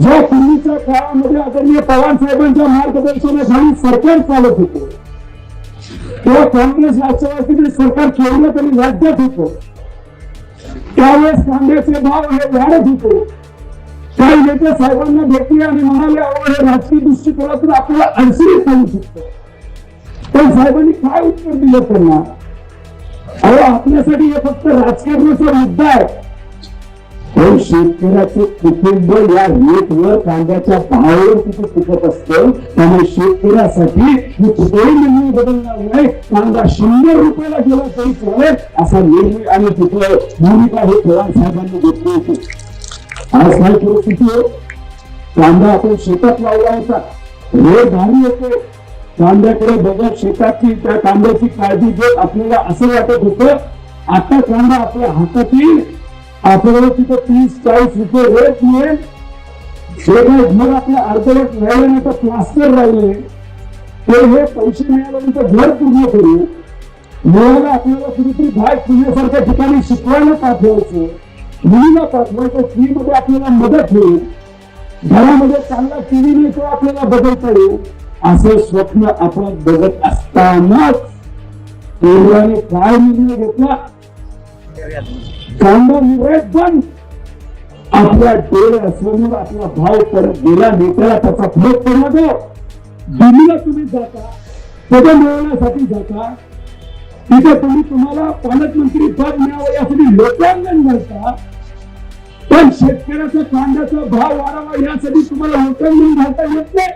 ज्या पूर्वीच्या काळामध्ये आदरणीय पवार साहेबांच्या मार्गदर्शनाखाली सरकार चालत होतं तेव्हा काँग्रेस राष्ट्रवादीचे सरकार केवढं तरी राज्यात होतं त्यावेळेस कांद्याचे भाव हे वाढत होते. काही नेते साहेबांना भेटले आणि म्हणाले अहो हे राजकीय दृष्टिकोनातून आपल्याला अडचणीत आणू शकतो पण साहेबांनी काय उत्तर दिलं त्यांना? अहो आपल्यासाठी हे फक्त राजकारणाचा मुद्दा आहे. हो, पण शेतकऱ्याचे कुटुंब या रेटवर कांद्याच्या भावावर तिथे टिकत असतं. त्यामुळे शेतकऱ्यासाठी मी कुठेही निर्णय बदलणार नाही. कांदा शंभर रुपयाला गेला तरी चालेल असा निर्णय आणि तिथे भूमिका हे पवार साहेबांनी घेतली होती. आज काय परिस्थिती कांदा आपण शेतात लावला होता. रेट भारी होते कांद्याकडे बघत शेताची त्या कांद्याची काळजी घेत आपल्याला असं वाटत होतं आता कांदा आपल्या हातात येईल आपल्याला तिथं तीस चाळीस रुपये रेट मिळेल. हे काय घर आपलं अर्धवट राहिले नाही तर प्लास्टर राहिले. ते हे पैसे मिळाल्यानंतर घर पूर्ण करू. मुलाला आपल्याला कुठेतरी बाहेर पुण्यासारख्या ठिकाणी शिकवायला पाठवायचं. मुलीला पाठवायचं फ्रीमध्ये आपल्याला मदत होईल. घरामध्ये चांगला टीव्ही नाही तो आपल्याला बदलता येईल. असं स्वप्न आपण बघत असतानाच केंद्राने काय निर्णय घेतला. कांदा निर्यात बंद आपल्या असल्यामुळे आपला भाव परत गेला नेत्याला त्याचा फरक पडला तो. दिल्लीला तुम्ही जाता पद मिळवण्यासाठी जाता. तिथे तुम्ही तुम्हाला पालकमंत्री पद मिळावं यासाठी लोकांगण घालता पण शेतकऱ्याचा कांद्याचा भाव वाढावा यासाठी तुम्हाला लोकांगण घालता येत नाही.